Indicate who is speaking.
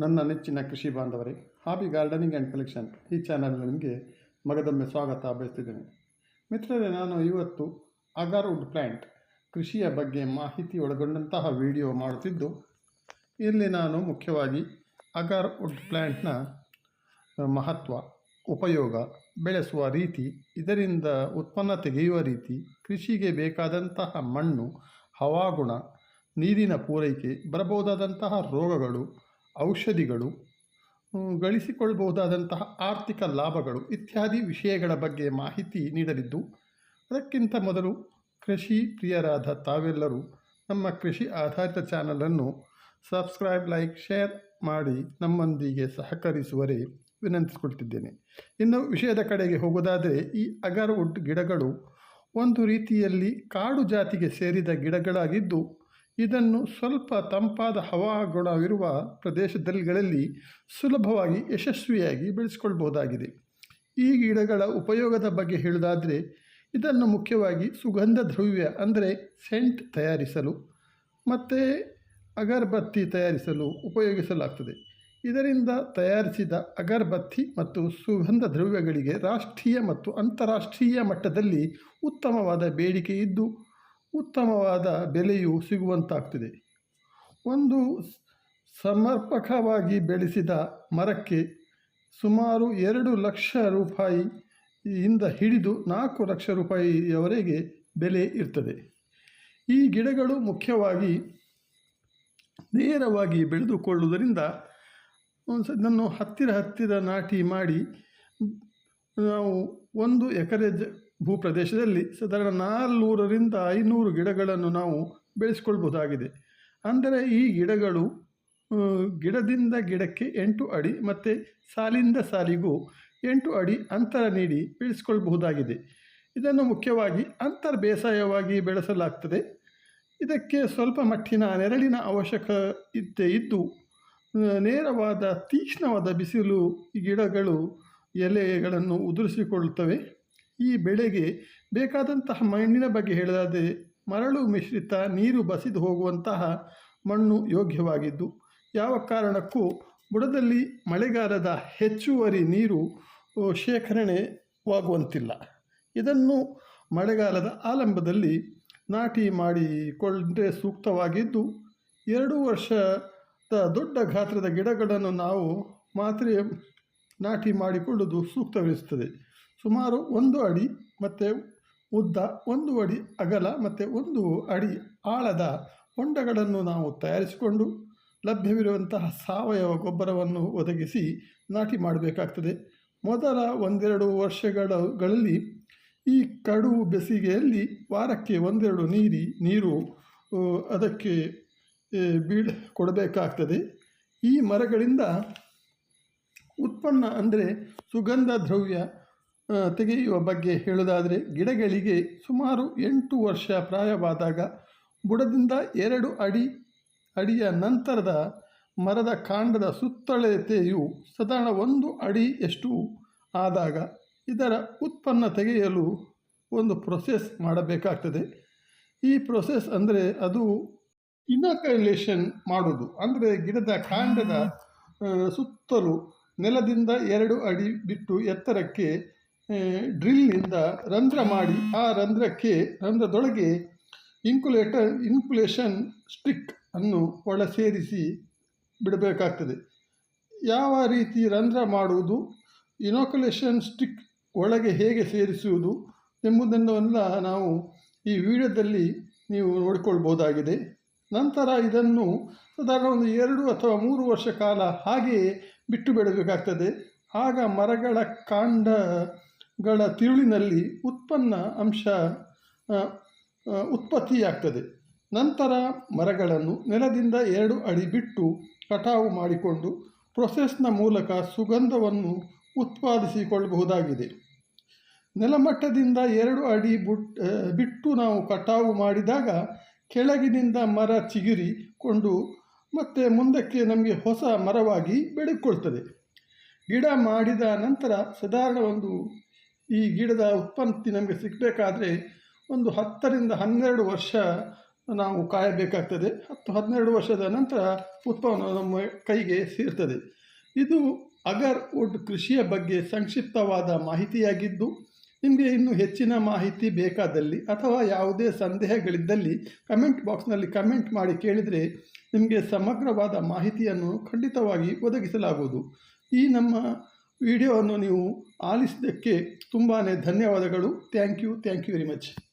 Speaker 1: ನನ್ನ ನೆಚ್ಚಿನ ಕೃಷಿ ಬಾಂಧವರೇ, ಹಾಬಿ ಗಾರ್ಡನಿಂಗ್ ಆ್ಯಂಡ್ ಕಲೆಕ್ಷನ್ ಈ ಚಾನಲ್ನಲ್ಲಿ ನಿಮಗೆ ಮಗದೊಮ್ಮೆ ಸ್ವಾಗತ ಬಯಸ್ತಿದ್ದೇನೆ ಮಿತ್ರರೇ, ನಾನು ಇವತ್ತು ಅಗಾರ್ವುಡ್ ಪ್ಲ್ಯಾಂಟ್ ಕೃಷಿಯ ಬಗ್ಗೆ ಮಾಹಿತಿ ಒಳಗೊಂಡಂತಹ ವಿಡಿಯೋ ಮಾಡುತ್ತಿದ್ದು, ಇಲ್ಲಿ ನಾನು ಮುಖ್ಯವಾಗಿ ಅಗಾರ್ವುಡ್ ಪ್ಲ್ಯಾಂಟ್ನ ಮಹತ್ವ, ಉಪಯೋಗ, ಬೆಳೆಸುವ ರೀತಿ, ಇದರಿಂದ ಉತ್ಪನ್ನ ತೆಗೆಯುವ ರೀತಿ, ಕೃಷಿಗೆ ಬೇಕಾದಂತಹ ಮಣ್ಣು, ಹವಾಗುಣ, ನೀರಿನ ಪೂರೈಕೆ, ಬರಬಹುದಾದಂತಹ ರೋಗಗಳು ಔಷಧಿಗಳು ಗಳಿಸಿಕೊಳ್ಳಬಹುದಾದಂತಹ ಆರ್ಥಿಕ ಲಾಭಗಳು ಇತ್ಯಾದಿ ವಿಷಯಗಳ ಬಗ್ಗೆ ಮಾಹಿತಿ ನೀಡಲಿದ್ದು, ಅದಕ್ಕಿಂತ ಮೊದಲು ಕೃಷಿ ಪ್ರಿಯರಾದ ತಾವೆಲ್ಲರೂ ನಮ್ಮ ಕೃಷಿ ಆಧಾರಿತ ಚಾನಲನ್ನು ಸಬ್ಸ್ಕ್ರೈಬ್, ಲೈಕ್, ಶೇರ್ ಮಾಡಿ ನಮ್ಮೊಂದಿಗೆ ಸಹಕರಿಸುವರೆ ವಿನಂತಿಸಿಕೊಳ್ತಿದ್ದೇನೆ. ಇನ್ನು ವಿಷಯದ ಕಡೆಗೆ ಹೋಗೋದಾದರೆ, ಈ ಅಗರ್ವುಡ್ ಗಿಡಗಳು ಒಂದು ರೀತಿಯಲ್ಲಿ ಕಾಡು ಜಾತಿಗೆ ಸೇರಿದ ಗಿಡಗಳಾಗಿದ್ದು ಇದನ್ನು ಸ್ವಲ್ಪ ತಂಪಾದ ಹವಾಗುಣವಿರುವ ಪ್ರದೇಶದಲ್ಲಿಗಳಲ್ಲಿ ಸುಲಭವಾಗಿ ಯಶಸ್ವಿಯಾಗಿ ಬೆಳೆಸಿಕೊಳ್ಬಹುದಾಗಿದೆ. ಈ ಗಿಡಗಳ ಉಪಯೋಗದ ಬಗ್ಗೆ ಹೇಳುವುದಾದರೆ, ಇದನ್ನು ಮುಖ್ಯವಾಗಿ ಸುಗಂಧ ದ್ರವ್ಯ ಅಂದರೆ ಸೆಂಟ್ ತಯಾರಿಸಲು ಮತ್ತು ಅಗರಬತ್ತಿ ತಯಾರಿಸಲು ಉಪಯೋಗಿಸಲಾಗ್ತದೆ. ಇದರಿಂದ ತಯಾರಿಸಿದ ಅಗರಬತ್ತಿ ಮತ್ತು ಸುಗಂಧ ದ್ರವ್ಯಗಳಿಗೆ ರಾಷ್ಟ್ರೀಯ ಮತ್ತು ಅಂತಾರಾಷ್ಟ್ರೀಯ ಮಟ್ಟದಲ್ಲಿ ಉತ್ತಮವಾದ ಬೇಡಿಕೆ ಇದ್ದು ಉತ್ತಮವಾದ ಬೆಲೆಯು ಸಿಗುವಂತಾಗ್ತದೆ. ಒಂದು ಸಮರ್ಪಕವಾಗಿ ಬೆಳೆಸಿದ ಮರಕ್ಕೆ ಸುಮಾರು ಎರಡು ಲಕ್ಷ ರೂಪಾಯಿ ಇಂದ ಹಿಡಿದು ನಾಲ್ಕು ಲಕ್ಷ ರೂಪಾಯಿಯವರೆಗೆ ಬೆಲೆ ಇರ್ತದೆ. ಈ ಗಿಡಗಳು ಮುಖ್ಯವಾಗಿ ನೇರವಾಗಿ ಬೆಳೆದುಕೊಳ್ಳುವುದರಿಂದ ಇದನ್ನು ಹತ್ತಿರ ಹತ್ತಿರ ನಾಟಿ ಮಾಡಿ ನಾವು ಒಂದು ಎಕರೆ ಭೂಪ್ರದೇಶದಲ್ಲಿ ಸಾಧಾರಣ ನಾಲ್ನೂರರಿಂದ ಐನೂರು ಗಿಡಗಳನ್ನು ನಾವು ಬೆಳೆಸ್ಕೊಳ್ಬಹುದಾಗಿದೆ. ಅಂದರೆ ಈ ಗಿಡಗಳು ಗಿಡದಿಂದ ಗಿಡಕ್ಕೆ ಎಂಟು ಅಡಿ ಮತ್ತು ಸಾಲಿಂದ ಸಾಲಿಗೂ ಎಂಟು ಅಡಿ ಅಂತರ ನೀಡಿ ಬೆಳೆಸ್ಕೊಳ್ಬಹುದಾಗಿದೆ. ಇದನ್ನು ಮುಖ್ಯವಾಗಿ ಅಂತರ್ ಬೇಸಾಯವಾಗಿ ಬೆಳೆಸಲಾಗ್ತದೆ. ಇದಕ್ಕೆ ಸ್ವಲ್ಪ ಮಟ್ಟಿನ ನೆರಳಿನ ಅವಶ್ಯಕ ಇದ್ದೇ ಇದ್ದು ನೇರವಾದ ತೀಕ್ಷ್ಣವಾದ ಬಿಸಿಲು ಗಿಡಗಳು ಎಲೆಗಳನ್ನು ಉದುರಿಸಿಕೊಳ್ಳುತ್ತವೆ. ಈ ಬೆಳೆಗೆ ಬೇಕಾದಂತಹ ಮಣ್ಣಿನ ಬಗ್ಗೆ ಹೇಳಲಾದರೆ ಮರಳು ಮಿಶ್ರಿತ ನೀರು ಬಸಿದು ಹೋಗುವಂತಹ ಮಣ್ಣು ಯೋಗ್ಯವಾಗಿದ್ದು, ಯಾವ ಕಾರಣಕ್ಕೂ ಬುಡದಲ್ಲಿ ಮಳೆಗಾಲದ ಹೆಚ್ಚುವರಿ ನೀರು ಶೇಖರಣೆವಾಗುವಂತಿಲ್ಲ. ಇದನ್ನು ಮಳೆಗಾಲದ ಆಲಂಬದಲ್ಲಿ ನಾಟಿ ಮಾಡಿಕೊಂಡ್ರೆ ಸೂಕ್ತವಾಗಿದ್ದು, ಎರಡು ವರ್ಷದ ದೊಡ್ಡ ಗಾತ್ರದ ಗಿಡಗಳನ್ನು ನಾವು ಮಾತ್ರ ನಾಟಿ ಮಾಡಿಕೊಳ್ಳುವುದು ಸೂಕ್ತವೆನಿಸುತ್ತದೆ. ಸುಮಾರು ಒಂದು ಅಡಿ ಮತ್ತು ಉದ್ದ ಒಂದು ಅಡಿ ಅಗಲ ಮತ್ತು ಒಂದು ಅಡಿ ಆಳದ ಹೊಂಡಗಳನ್ನು ನಾವು ತಯಾರಿಸಿಕೊಂಡು ಲಭ್ಯವಿರುವಂತಹ ಸಾವಯವ ಗೊಬ್ಬರವನ್ನು ಒದಗಿಸಿ ನಾಟಿ ಮಾಡಬೇಕಾಗ್ತದೆ. ಮೊದಲ ಒಂದೆರಡು ವರ್ಷಗಳಲ್ಲಿ ಈ ಕಡು ಬೇಸಿಗೆಯಲ್ಲಿ ವಾರಕ್ಕೆ ಒಂದೆರಡು ನೀರಿ, ನೀರು ಅದಕ್ಕೆ ಬೀಳ್ ಕೊಡಬೇಕಾಗ್ತದೆ. ಈ ಮರಗಳಿಂದ ಉತ್ಪನ್ನ ಅಂದರೆ ಸುಗಂಧ ದ್ರವ್ಯ ತೆಗೆಯುವ ಬಗ್ಗೆ ಹೇಳುವುದಾದರೆ, ಗಿಡಗಳಿಗೆ ಸುಮಾರು ಎಂಟು ವರ್ಷ ಪ್ರಾಯವಾದಾಗ ಬುಡದಿಂದ ಎರಡು ಅಡಿ, ಅಡಿಯ ನಂತರದ ಮರದ ಕಾಂಡದ ಸುತ್ತಳತೆಯು ಸಾಧಾರಣ ಒಂದು ಅಡಿಯಷ್ಟು ಆದಾಗ ಇದರ ಉತ್ಪನ್ನ ತೆಗೆಯಲು ಒಂದು ಪ್ರೊಸೆಸ್ ಮಾಡಬೇಕಾಗ್ತದೆ. ಈ ಪ್ರೊಸೆಸ್ ಅಂದರೆ ಅದು ಇನಾಕ್ಯುಲೇಷನ್ ಮಾಡೋದು ಅಂದರೆ ಗಿಡದ ಕಾಂಡದ ಸುತ್ತಲೂ ನೆಲದಿಂದ ಎರಡು ಅಡಿ ಬಿಟ್ಟು ಎತ್ತರಕ್ಕೆ ಆ, ಡ್ರಿಲ್ಲಿಂದ ರಂಧ್ರ ಮಾಡಿ ಆ ರಂಧ್ರಕ್ಕೆ ರಂಧ್ರದೊಳಗೆ ಇನ್ಕುಲೇಟರ್ ಇನ್ಕುಲೇಷನ್ ಸ್ಟಿಕ್ ಅನ್ನು ಒಳ ಸೇರಿಸಿ ಬಿಡಬೇಕಾಗ್ತದೆ. ಯಾವ ರೀತಿ ರಂಧ್ರ ಮಾಡುವುದು ಇನೋಕುಲೇಷನ್ ಸ್ಟಿಕ್ ಒಳಗೆ ಹೇಗೆ ಸೇರಿಸುವುದು ಎಂಬುದನ್ನೆಲ್ಲ ನಾವು ಈ ವಿಡಿಯೋದಲ್ಲಿ ನೀವು ನೋಡಿಕೊಳ್ಬೋದಾಗಿದೆ. ನಂತರ ಇದನ್ನು ಸಾಧಾರಣ ಒಂದು ಎರಡು ಅಥವಾ ಮೂರು ವರ್ಷ ಕಾಲ ಹಾಗೆಯೇ ಬಿಟ್ಟು ಬಿಡಬೇಕಾಗ್ತದೆ. ಆಗ ಮರಗಳ ಕಾಂಡಗಳ ತಿರುಳಿನಲ್ಲಿ ಉತ್ಪನ್ನ ಅಂಶ ಉತ್ಪತ್ತಿಯಾಗ್ತದೆ. ನಂತರ ಮರಗಳನ್ನು ನೆಲದಿಂದ ಎರಡು ಅಡಿ ಬಿಟ್ಟು ಕಟಾವು ಮಾಡಿಕೊಂಡು ಪ್ರೊಸೆಸ್ನ ಮೂಲಕ ಸುಗಂಧವನ್ನು ಉತ್ಪಾದಿಸಿಕೊಳ್ಳಬಹುದಾಗಿದೆ. ನೆಲಮಟ್ಟದಿಂದ ಎರಡು ಅಡಿ ಬುಟ್ ಬಿಟ್ಟು ನಾವು ಕಟಾವು ಮಾಡಿದಾಗ ಕೆಳಗಿನಿಂದ ಮರ ಚಿಗುರಿಕೊಂಡು ಮತ್ತೆ ಮುಂದಕ್ಕೆ ನಮಗೆ ಹೊಸ ಮರವಾಗಿ ಬೆಳೆದುಕೊಳ್ತದೆ ಗಿಡ ಮಾಡಿದ ನಂತರ ಸಾಧಾರಣ ಒಂದು ಈ ಗಿಡದ ಉತ್ಪತ್ತಿ ನಮಗೆ ಸಿಗಬೇಕಾದ್ರೆ ಒಂದು ಹತ್ತರಿಂದ ಹನ್ನೆರಡು ವರ್ಷ ನಾವು ಕಾಯಬೇಕಾಗ್ತದೆ. ಹತ್ತು ಹನ್ನೆರಡು ವರ್ಷದ ನಂತರ ಉತ್ಪನ್ನ ನಮ್ಮ ಕೈಗೆ ಸೇರ್ತದೆ. ಇದು ಅಗರ್ ವುಡ್ ಕೃಷಿಯ ಬಗ್ಗೆ ಸಂಕ್ಷಿಪ್ತವಾದ ಮಾಹಿತಿಯಾಗಿದ್ದು, ನಿಮಗೆ ಇನ್ನೂ ಹೆಚ್ಚಿನ ಮಾಹಿತಿ ಬೇಕಾದಲ್ಲಿ ಅಥವಾ ಯಾವುದೇ ಸಂದೇಹಗಳಿದ್ದಲ್ಲಿ ಕಮೆಂಟ್ ಬಾಕ್ಸ್ನಲ್ಲಿ ಕಮೆಂಟ್ ಮಾಡಿ ಕೇಳಿದರೆ ನಿಮಗೆ ಸಮಗ್ರವಾದ ಮಾಹಿತಿಯನ್ನು ಖಂಡಿತವಾಗಿ ಒದಗಿಸಲಾಗುವುದು. ಈ ನಮ್ಮ ವಿಡಿಯೋವನ್ನು ನೀವು ಆಲಿಸಿದ್ದಕ್ಕೆ ತುಂಬಾ ಧನ್ಯವಾದಗಳು. Thank you thank you very much